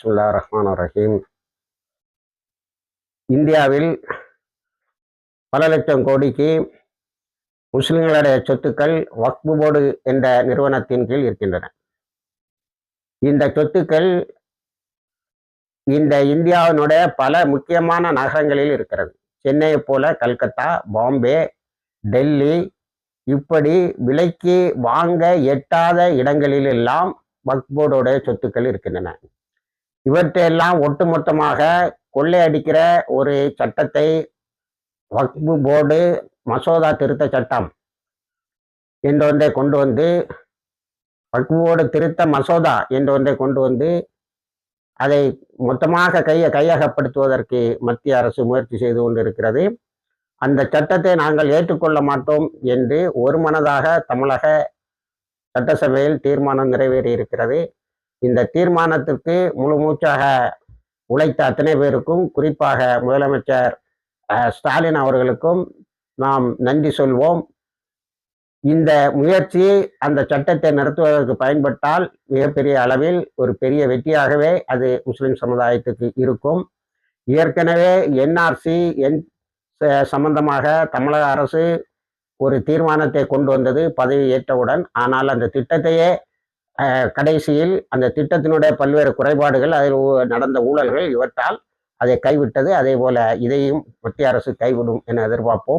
பிஸ்மில்லா ரஹ்மான் ரஹீம். இந்தியாவில் பல லட்சம் கோடிக்கு முஸ்லிம்களுடைய சொத்துக்கள் வக்பு போர்டு என்ற நிறுவனத்தின் கீழ் இருக்கின்றன. இந்த சொத்துக்கள் இந்த இந்தியாவினுடைய பல முக்கியமான நகரங்களில் இருக்கிறது. சென்னையை போல கல்கத்தா பாம்பே டெல்லி இப்படி விலைக்கு வாங்க எட்டாத இடங்களிலெல்லாம் எல்லாம் சொத்துக்கள் இருக்கின்றன. இவற்றையெல்லாம் ஒட்டுமொத்தமாக கொள்ளையடிக்கிற ஒரு சட்டத்தை வக்பு போர்டு மசோதா திருத்த சட்டம் என்று ஒன்றை கொண்டு வந்து வக்பு போர்டு திருத்த மசோதா என்று ஒன்றை கொண்டு வந்து அதை மொத்தமாக கைய கையகப்படுத்துவதற்கு மத்திய அரசு முயற்சி செய்து கொண்டிருக்கிறது. அந்த சட்டத்தை நாங்கள் ஏற்றுக்கொள்ள மாட்டோம் என்று ஒரு மனதாக தமிழக சட்டசபையில் தீர்மானம் நிறைவேறி இருக்கிறது இந்த தீர்மானத்திற்கு முழு மூச்சாக உழைத்த அத்தனை பேருக்கும் குறிப்பாக முதலமைச்சர் ஸ்டாலின் அவர்களுக்கும் நாம் நன்றி சொல்வோம். இந்த முயற்சி அந்த சட்டத்தை நிறுத்துவதற்கு பயன்பட்டால் மிகப்பெரிய அளவில் ஒரு பெரிய வெற்றியாகவே அது முஸ்லிம் சமுதாயத்துக்கு இருக்கும். ஏற்கனவே என்ஆர்சி என் ச- சம்பந்தமாக தமிழக அரசு ஒரு தீர்மானத்தை கொண்டு வந்தது பதவி ஏற்றவுடன். ஆனால் அந்த திட்டத்தையே கடைசியில் அந்த திட்டத்தினுடைய பல்வேறு குறைபாடுகள் அதில் ஊ- நடந்த ஊழல்கள் இவற்றால் அதை கைவிட்டது. அதே போல இதையும் மத்திய அரசு கைவிடும் என எதிர்பார்ப்போம்.